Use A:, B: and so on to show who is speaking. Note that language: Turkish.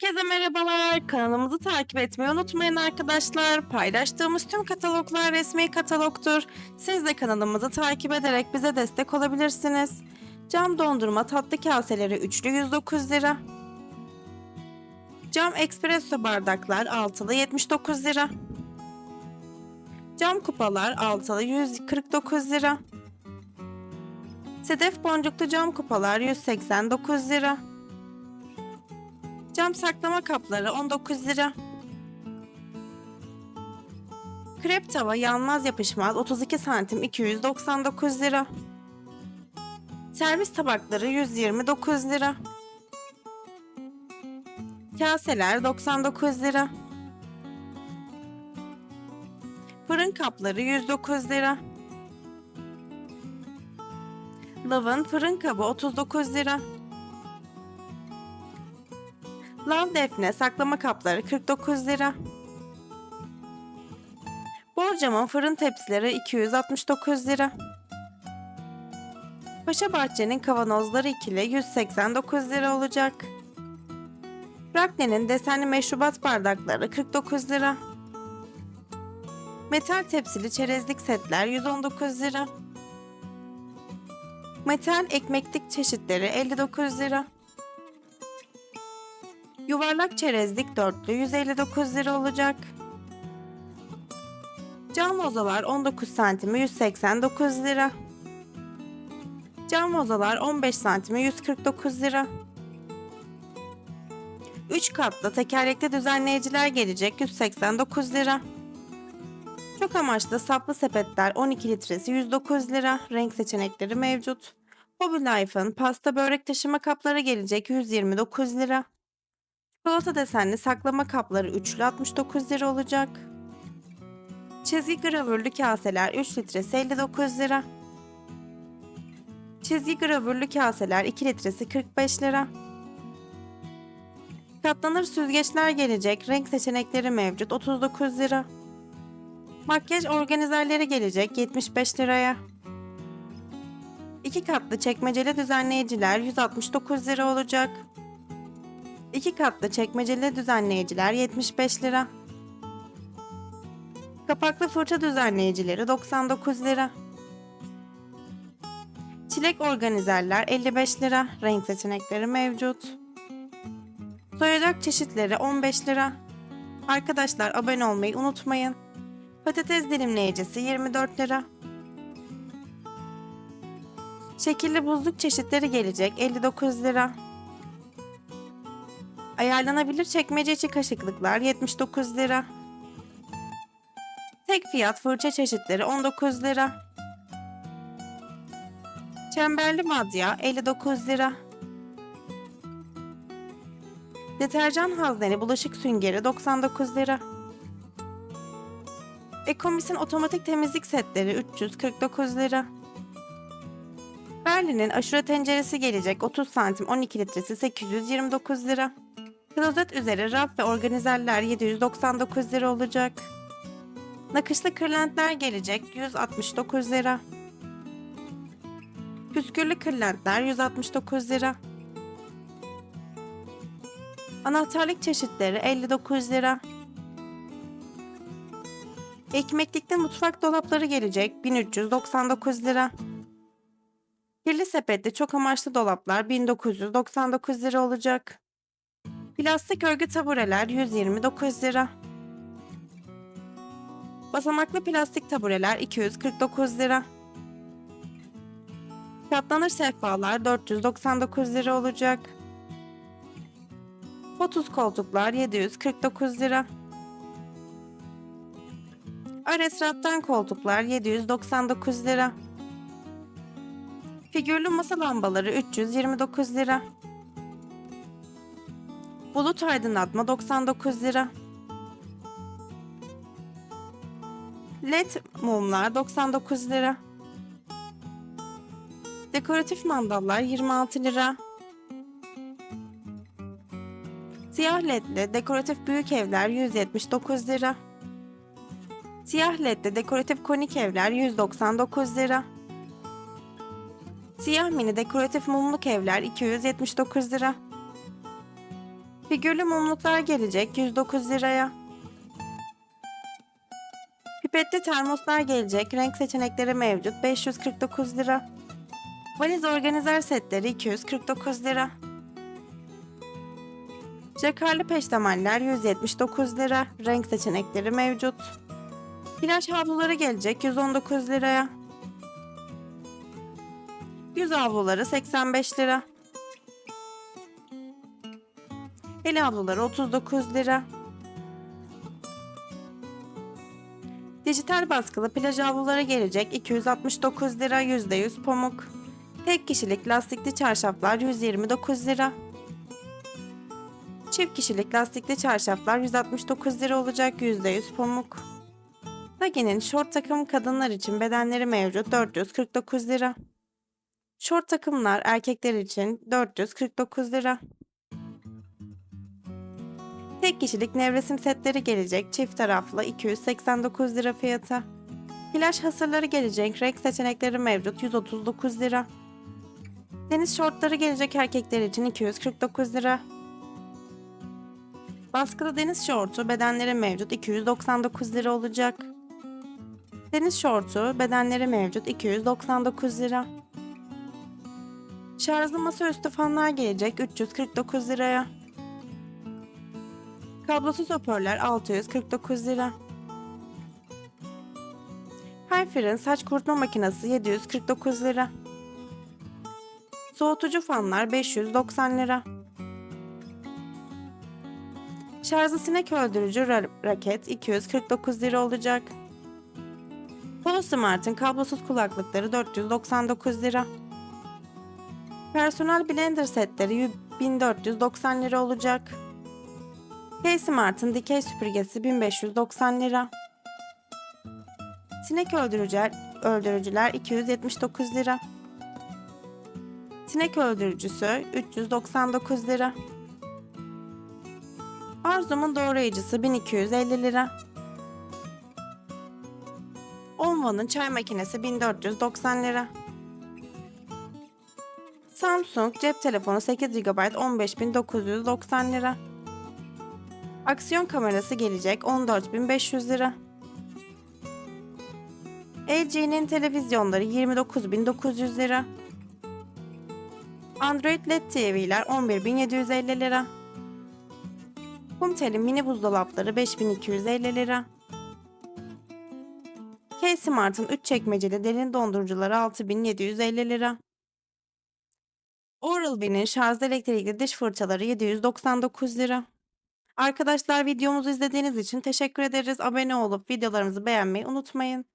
A: Herkese merhabalar. Kanalımızı takip etmeyi unutmayın arkadaşlar. Paylaştığımız tüm kataloglar resmi katalogtur. Siz de kanalımızı takip ederek bize destek olabilirsiniz. Cam dondurma tatlı kaseleri üçlü 109 lira. Cam espresso bardaklar altılı 79 lira. Cam kupalar altılı 149 lira. Sedef boncuklu cam kupalar 189 lira. Cam saklama kapları 19 lira. Krep tava yanmaz yapışmaz 32 santim 299 lira. Servis tabakları 129 lira. Kaseler 99 lira. Fırın kapları 109 lira. Lavın fırın kabı 39 lira. Lav defne saklama kapları 49 lira. Borcamın fırın tepsileri 269 lira. Paşa Bahçe'nin kavanozları ikili 189 lira olacak. Rakne'nin desenli meşrubat bardakları 49 lira. Metal tepsili çerezlik setler 119 lira. Metal ekmeklik çeşitleri 59 lira. Yuvarlak çerezlik dörtlü 159 lira olacak. Cam mozalar 19 santimi 189 lira. Cam mozalar 15 santimi 149 lira. 3 katlı tekerlekli düzenleyiciler gelecek 189 lira. Çok amaçlı saplı sepetler 12 litresi 109 lira. Renk seçenekleri mevcut. Hobby Life'ın pasta börek taşıma kapları gelecek 129 lira. Çikolata desenli saklama kapları üçlü 69 lira olacak. Çizgi gravürlü kaseler 3 litresi 59 lira. Çizgi gravürlü kaseler 2 litresi 45 lira. Katlanır süzgeçler gelecek. Renk seçenekleri mevcut 39 lira. Makyaj organizerleri gelecek 75 liraya. İki katlı çekmeceli düzenleyiciler 169 lira olacak. İki katlı çekmeceli düzenleyiciler 75 lira. Kapaklı fırça düzenleyicileri 99 lira. Çilek organizerler 55 lira. Renk seçenekleri mevcut. Soyacak çeşitleri 15 lira. Arkadaşlar abone olmayı unutmayın. Patates dilimleyicisi 24 lira. Şekilli buzluk çeşitleri gelecek 59 lira. Ayarlanabilir çekmece içi kaşıklıklar 79 lira. Tek fiyat fırça çeşitleri 19 lira. Çemberli madya 59 lira. Deterjan hazneli bulaşık süngeri 99 lira. Ekomis'in otomatik temizlik setleri 349 lira. Berlin'in aşure tenceresi gelecek 30 santim 12 litresi 829 lira. Klozet üzeri raf ve organizerler 799 lira olacak. Nakışlı kırlentler gelecek 169 lira. Püskürlü kırlentler 169 lira. Anahtarlık çeşitleri 59 lira. Ekmeklikte mutfak dolapları gelecek 1399 lira. Kirli sepette çok amaçlı dolaplar 1999 lira olacak. Plastik örgü tabureler 129 lira. Basamaklı plastik tabureler 249 lira. Katlanır sehpalar 499 lira olacak. Fotus koltuklar 749 lira. Ares rattan koltuklar 799 lira. Figürlü masa lambaları 329 lira. Bulut aydınlatma 99 lira. LED mumlar 99 lira. Dekoratif mandallar 26 lira. Siyah ledli dekoratif büyük evler 179 lira. Siyah ledli dekoratif konik evler 199 lira. Siyah mini dekoratif mumluk evler 279 lira. Figürlü mumluklar gelecek 109 liraya. Pipetli termoslar gelecek. Renk seçenekleri mevcut 549 lira. Valiz organizer setleri 249 lira. Jakarlı peştemaller 179 lira. Renk seçenekleri mevcut. Plaj havluları gelecek 119 liraya. Yüz havluları 85 lira. El havluları 39 lira. Dijital baskılı plaj havluları gelecek 269 lira %100 pamuk. Tek kişilik lastikli çarşaflar 129 lira. Çift kişilik lastikli çarşaflar 169 lira olacak %100 pamuk. Nagi'nin şort takım kadınlar için bedenleri mevcut 449 lira. Şort takımlar erkekler için 449 lira. Tek kişilik nevresim setleri gelecek çift taraflı 289 lira fiyatı. Plaj hasırları gelecek renk seçenekleri mevcut 139 lira. Deniz şortları gelecek erkekler için 249 lira. Baskılı deniz şortu bedenleri mevcut 299 lira olacak. Deniz şortu bedenleri mevcut 299 lira. Şarjlı masaüstü fanlar gelecek 349 liraya. Kablosuz hoparlör 649 lira. Hyfer'ın saç kurutma makinesi 749 lira. Soğutucu fanlar 590 lira. Şarjlı sinek öldürücü ra- raket 249 lira olacak. Polo Smart'ın kablosuz kulaklıkları 499 lira. Personel blender setleri 1490 lira olacak. K-Smart'ın dikey süpürgesi 1590 lira. Sinek öldürücüler, öldürücüler 279 lira. Sinek öldürücüsü 399 lira. Arzum'un doğrayıcısı 1250 lira. Onva'nın çay makinesi 1490 lira. Samsung cep telefonu 8 GB 15990 lira. Aksiyon kamerası gelecek 14.500 lira. LG'nin televizyonları 29.900 lira. Android LED TV'ler 11.750 lira. Kumtel'in mini buzdolapları 5250 lira. K-Smart'ın 3 çekmeceli derin dondurucuları 6750 lira. Oral-B'nin şarjlı elektrikli diş fırçaları 799 lira. Arkadaşlar videomuzu izlediğiniz için teşekkür ederiz. Abone olup videolarımızı beğenmeyi unutmayın.